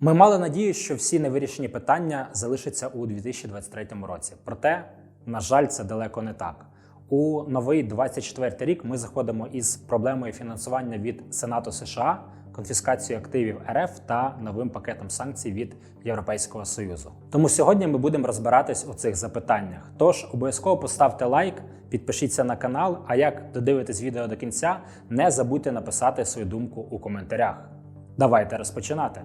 Ми мали надію, що всі невирішені питання залишаться у 2023 році. Проте, на жаль, це далеко не так. У новий 24 рік ми заходимо із проблемою фінансування від Сенату США, конфіскацією активів РФ та новим пакетом санкцій від Європейського Союзу. Тому сьогодні ми будемо розбиратись у цих запитаннях. Тож обов'язково поставте лайк, підпишіться на канал. А як додивитесь відео до кінця, не забудьте написати свою думку у коментарях. Давайте розпочинати.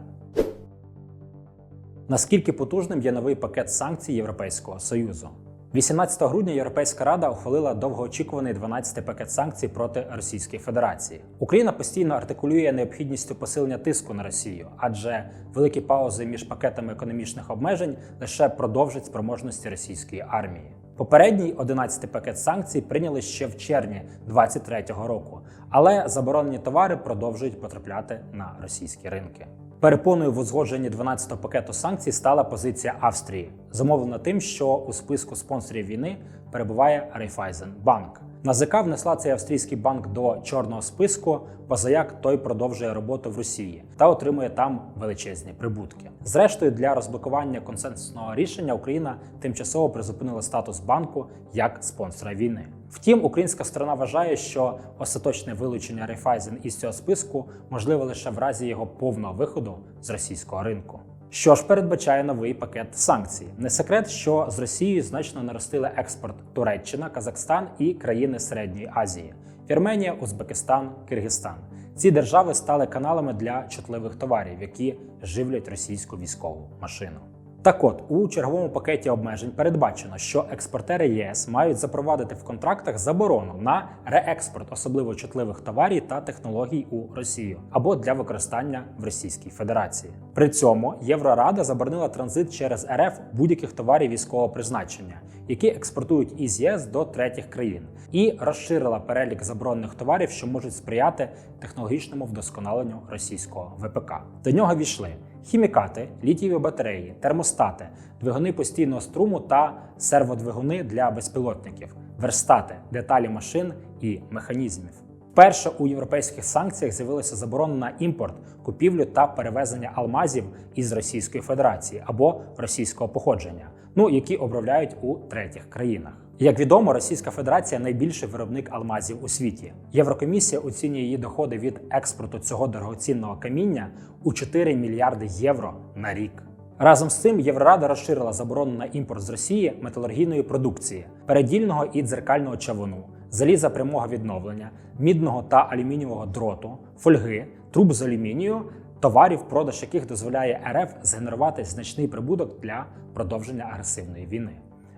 Наскільки потужним є новий пакет санкцій Європейського Союзу? 18 грудня Європейська рада ухвалила довгоочікуваний 12-й пакет санкцій проти Російської Федерації. Україна постійно артикулює необхідністю посилення тиску на Росію, адже великі паузи між пакетами економічних обмежень лише продовжать спроможності російської армії. Попередній 11-й пакет санкцій прийняли ще в червні 2023 року, але заборонені товари продовжують потрапляти на російські ринки. Перепоною в узгодженні 12-го пакету санкцій стала позиція Австрії, замовлена тим, що у списку спонсорів війни перебуває Райфайзенбанк. НАЗК внесла цей австрійський банк до чорного списку, позаяк той продовжує роботу в Росії та отримує там величезні прибутки. Зрештою, для розблокування консенсусного рішення Україна тимчасово призупинила статус банку як спонсора війни. Втім, українська сторона вважає, що остаточне вилучення Райфайзен із цього списку можливе лише в разі його повного виходу з російського ринку. Що ж передбачає новий пакет санкцій? Не секрет, що з Росією значно наростили експорт Туреччина, Казахстан і країни Середньої Азії Вірменія, Узбекистан, Киргизстан. Ці держави стали каналами для чутливих товарів, які живлять російську військову машину. Так от, у черговому пакеті обмежень передбачено, що експортери ЄС мають запровадити в контрактах заборону на реекспорт особливо чутливих товарів та технологій у Росію або для використання в Російській Федерації. При цьому Єврорада заборонила транзит через РФ будь-яких товарів військового призначення, які експортують із ЄС до третіх країн, і розширила перелік заборонених товарів, що можуть сприяти технологічному вдосконаленню російського ВПК. До нього війшли хімікати, літієві батареї, термостати, двигуни постійного струму та серводвигуни для безпілотників, верстати, деталі машин і механізмів. Вперше у європейських санкціях з'явилася заборона на імпорт, купівлю та перевезення алмазів із Російської Федерації або російського походження, ну які обробляють у третіх країнах. Як відомо, Російська Федерація найбільший виробник алмазів у світі. Єврокомісія оцінює її доходи від експорту цього дорогоцінного каміння у 4 мільярди євро на рік. Разом з цим Єврорада розширила заборону на імпорт з Росії металургійної продукції, передільного і дзеркального чавуну, заліза прямого відновлення, мідного та алюмінієвого дроту, фольги, труб з алюмінію, товарів, продаж яких дозволяє РФ згенерувати значний прибуток для продовження агресивної війни.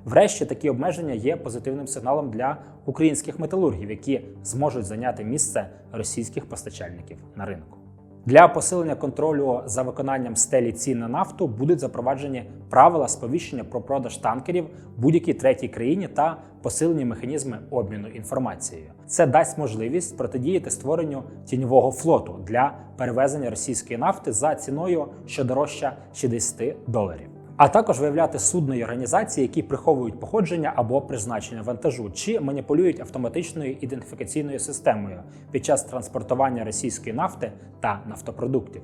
Врешті такі обмеження є позитивним сигналом для українських металургів, які зможуть зайняти місце російських постачальників на ринку. Для посилення контролю за виконанням стелі цін на нафту будуть запроваджені правила сповіщення про продаж танкерів будь-якій третій країні та посилені механізми обміну інформацією. Це дасть можливість протидіяти створенню тіньового флоту для перевезення російської нафти за ціною, що дорожча 60 доларів. А також виявляти судної організації, які приховують походження або призначення вантажу, чи маніпулюють автоматичною ідентифікаційною системою під час транспортування російської нафти та нафтопродуктів.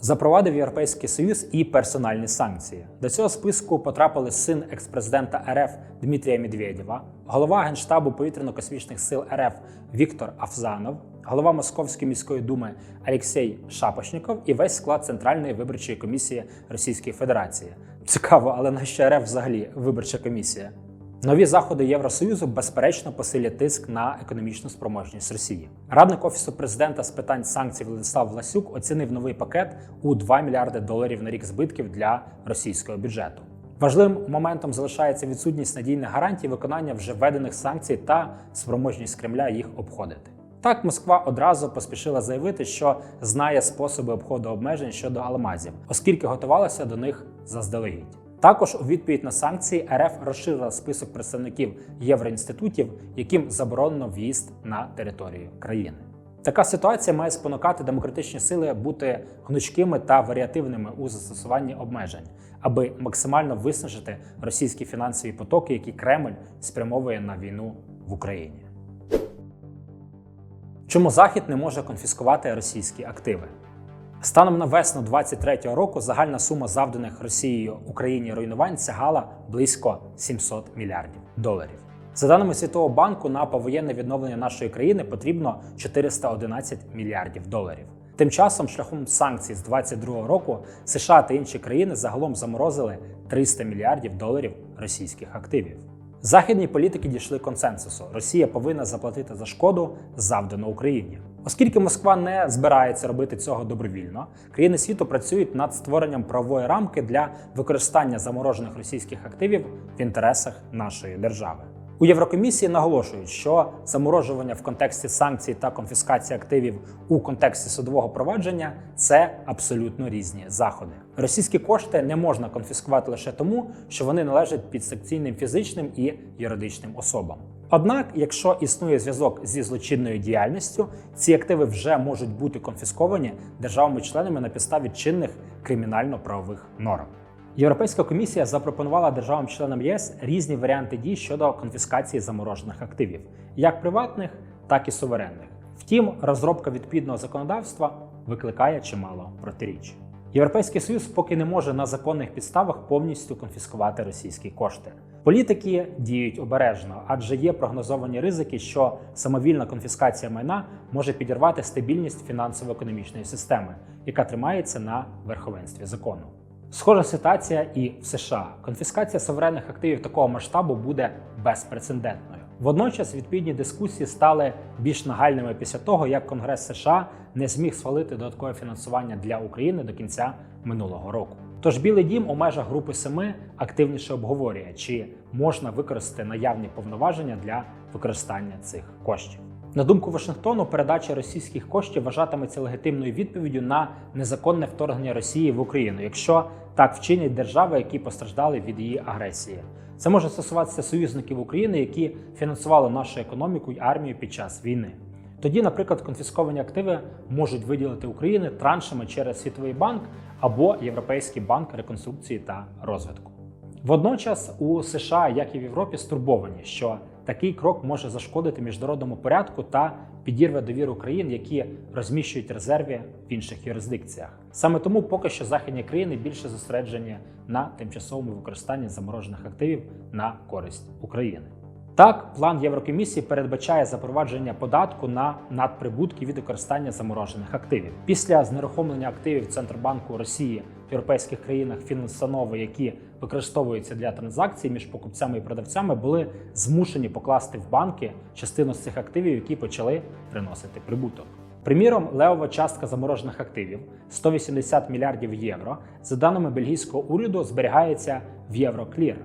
Запровадив Європейський Союз і персональні санкції. До цього списку потрапили син експрезидента РФ Дмитрія Медведєва, голова генштабу повітряно-космічних сил РФ Віктор Афзанов, голова Московської міської думи Алексій Шапошніков і весь склад Центральної виборчої комісії Російської Федерації. Цікаво, але на що РФ взагалі виборча комісія? Нові заходи Євросоюзу безперечно посилять тиск на економічну спроможність Росії. Радник офісу президента з питань санкцій Владислав Власюк оцінив новий пакет у 2 мільярди доларів на рік збитків для російського бюджету. Важливим моментом залишається відсутність надійних гарантій виконання вже введених санкцій та спроможність Кремля їх обходити. Так, Москва одразу поспішила заявити, що знає способи обходу обмежень щодо алмазів, оскільки готувалася до них заздалегідь. Також у відповідь на санкції РФ розширила список представників євроінститутів, яким заборонено в'їзд на територію країни. Така ситуація має спонукати демократичні сили бути гнучкими та варіативними у застосуванні обмежень, аби максимально виснажити російські фінансові потоки, які Кремль спрямовує на війну в Україні. Чому Захід не може конфіскувати російські активи? Станом на весну 2023 року загальна сума завданих Росією Україні руйнувань сягала близько 700 мільярдів доларів. За даними Світового банку, на повоєнне відновлення нашої країни потрібно 411 мільярдів доларів. Тим часом, шляхом санкцій з 2022 року, США та інші країни загалом заморозили 300 мільярдів доларів російських активів. Західні політики дійшли консенсусу: Росія повинна заплатити за шкоду, завдану Україні. Оскільки Москва не збирається робити цього добровільно, країни світу працюють над створенням правової рамки для використання заморожених російських активів в інтересах нашої держави. У Єврокомісії наголошують, що заморожування в контексті санкцій та конфіскації активів у контексті судового провадження це абсолютно різні заходи. Російські кошти не можна конфіскувати лише тому, що вони належать підсекційним фізичним і юридичним особам. Однак, якщо існує зв'язок зі злочинною діяльністю, ці активи вже можуть бути конфісковані державами-членами на підставі чинних кримінально-правових норм. Європейська комісія запропонувала державам-членам ЄС різні варіанти дій щодо конфіскації заморожених активів, як приватних, так і суверенних. Втім, розробка відповідного законодавства викликає чимало протиріч. Європейський союз поки не може на законних підставах повністю конфіскувати російські кошти. Політики діють обережно, адже є прогнозовані ризики, що самовільна конфіскація майна може підірвати стабільність фінансово-економічної системи, яка тримається на верховенстві закону. Схожа ситуація і в США. Конфіскація суверенних активів такого масштабу буде безпрецедентною. Водночас відповідні дискусії стали більш нагальними після того, як Конгрес США не зміг схвалити додаткове фінансування для України до кінця минулого року. Тож Білий Дім у межах групи семи активніше обговорює, чи можна використати наявні повноваження для використання цих коштів. На думку Вашингтону, передача російських коштів вважатиметься легітимною відповіддю на незаконне вторгнення Росії в Україну, якщо так вчинять держави, які постраждали від її агресії. Це може стосуватися союзників України, які фінансували нашу економіку й армію під час війни. Тоді, наприклад, конфісковані активи можуть виділити Україні траншами через Світовий банк або Європейський банк реконструкції та розвитку. Водночас у США, як і в Європі, стурбовані, що такий крок може зашкодити міжнародному порядку та підірве довіру країн, які розміщують резерви в інших юрисдикціях. Саме тому поки що західні країни більше зосереджені на тимчасовому використанні заморожених активів на користь України. Так, план Єврокомісії передбачає запровадження податку на надприбутки від використання заморожених активів. Після знерухомлення активів Центробанку Росії в європейських країнах фінустанови, які використовуються для транзакцій між покупцями і продавцями, були змушені покласти в банки частину з цих активів, які почали приносити прибуток. Приміром, левова частка заморожених активів 180 мільярдів євро, за даними бельгійського уряду, зберігається в Євроклір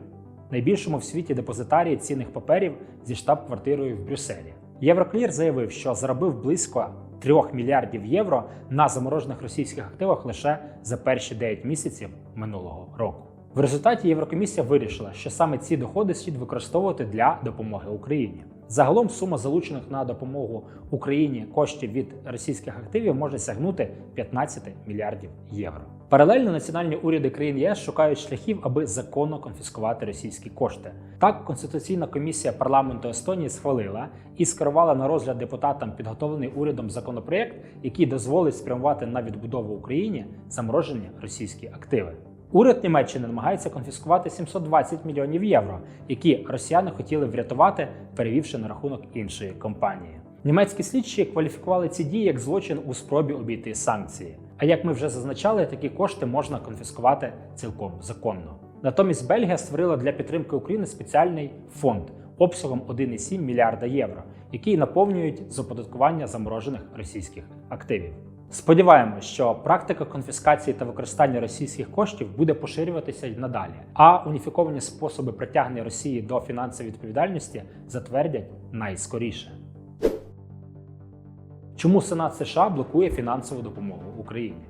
найбільшому в світі депозитарії цінних паперів зі штаб-квартирою в Брюсселі. Євроклір заявив, що заробив близько 3 мільярдів євро на заморожених російських активах лише за перші 9 місяців минулого року. В результаті Єврокомісія вирішила, що саме ці доходи слід використовувати для допомоги Україні. Загалом сума залучених на допомогу Україні коштів від російських активів може сягнути 15 мільярдів євро. Паралельно національні уряди країн ЄС шукають шляхів, аби законно конфіскувати російські кошти. Так, конституційна комісія парламенту Естонії схвалила і скерувала на розгляд депутатам підготовлений урядом законопроєкт, який дозволить спрямувати на відбудову Україні заморожені російські активи. Уряд Німеччини намагається конфіскувати 720 мільйонів євро, які росіяни хотіли врятувати, перевівши на рахунок іншої компанії. Німецькі слідчі кваліфікували ці дії як злочин у спробі обійти санкції. А як ми вже зазначали, такі кошти можна конфіскувати цілком законно. Натомість Бельгія створила для підтримки України спеціальний фонд обсягом 1,7 мільярда євро, який наповнюють з оподаткування заморожених російських активів. Сподіваємось, що практика конфіскації та використання російських коштів буде поширюватися й надалі, а уніфіковані способи притягнення Росії до фінансової відповідальності затвердять найскоріше. Чому Сенат США блокує фінансову допомогу Україні?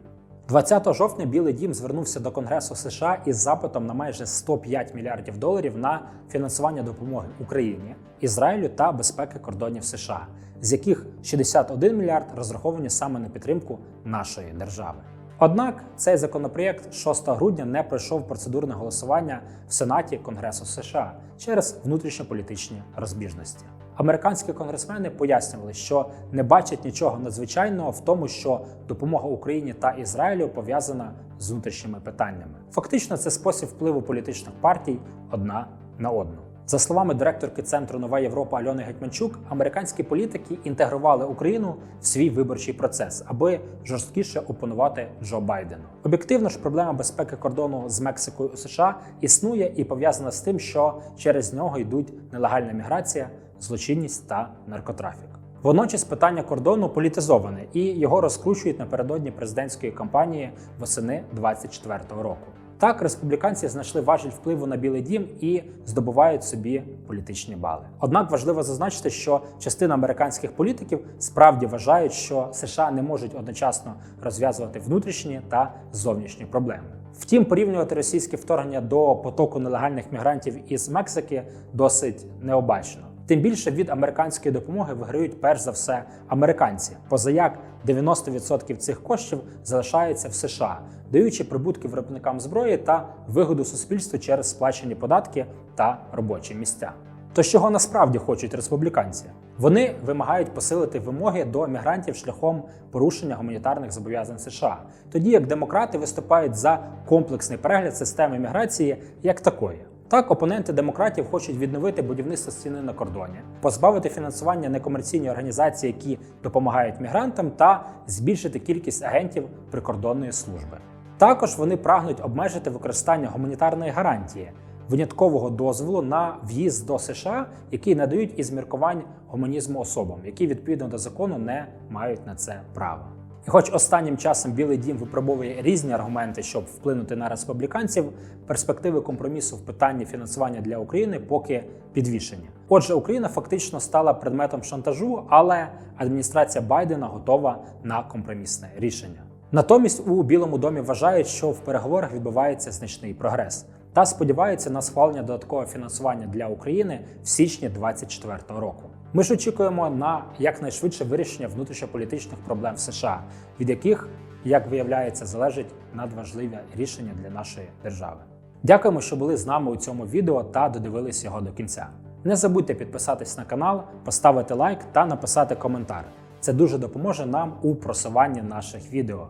20 жовтня Білий Дім звернувся до Конгресу США із запитом на майже 105 мільярдів доларів на фінансування допомоги Україні, Ізраїлю та безпеки кордонів США, з яких 61 мільярд розраховані саме на підтримку нашої держави. Однак цей законопроєкт 6 грудня не пройшов процедурне голосування в Сенаті Конгресу США через внутрішньополітичні розбіжності. Американські конгресмени пояснювали, що не бачать нічого надзвичайного в тому, що допомога Україні та Ізраїлю пов'язана з внутрішніми питаннями. Фактично, це спосіб впливу політичних партій одна на одну. За словами директорки центру Нова Європа Альони Гетьманчук, американські політики інтегрували Україну в свій виборчий процес, аби жорсткіше опонувати Джо Байдену. Об'єктивно ж, проблема безпеки кордону з Мексикою у США існує і пов'язана з тим, що через нього йдуть нелегальна міграція, злочинність та наркотрафік. Водночас питання кордону політизоване і його розкручують напередодні президентської кампанії восени 24-го року. Так, республіканці знайшли важіль впливу на Білий Дім і здобувають собі політичні бали. Однак важливо зазначити, що частина американських політиків справді вважають, що США не можуть одночасно розв'язувати внутрішні та зовнішні проблеми. Втім, порівнювати російське вторгнення до потоку нелегальних мігрантів із Мексики досить необачно. Тим більше від американської допомоги виграють перш за все американці, позаяк 90% цих коштів залишається в США, даючи прибутки виробникам зброї та вигоду суспільству через сплачені податки та робочі місця. То чого насправді хочуть республіканці? Вони вимагають посилити вимоги до мігрантів шляхом порушення гуманітарних зобов'язань США, тоді як демократи виступають за комплексний перегляд системи міграції як такої. Так, опоненти демократів хочуть відновити будівництво стіни на кордоні, позбавити фінансування некомерційні організації, які допомагають мігрантам, та збільшити кількість агентів прикордонної служби. Також вони прагнуть обмежити використання гуманітарної гарантії, виняткового дозволу на в'їзд до США, який надають із міркувань гуманізму особам, які відповідно до закону не мають на це права. І хоч останнім часом Білий Дім випробовує різні аргументи, щоб вплинути на республіканців, перспективи компромісу в питанні фінансування для України поки підвішені. Отже, Україна фактично стала предметом шантажу, але адміністрація Байдена готова на компромісне рішення. Натомість у Білому домі вважають, що в переговорах відбувається значний прогрес та сподіваються на схвалення додаткового фінансування для України в січні 2024 року. Ми ж очікуємо на якнайшвидше вирішення внутрішньополітичних проблем в США, від яких, як виявляється, залежить надважливе рішення для нашої держави. Дякуємо, що були з нами у цьому відео та додивились його до кінця. Не забудьте підписатись на канал, поставити лайк та написати коментар. Це дуже допоможе нам у просуванні наших відео.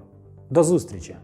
До зустрічі!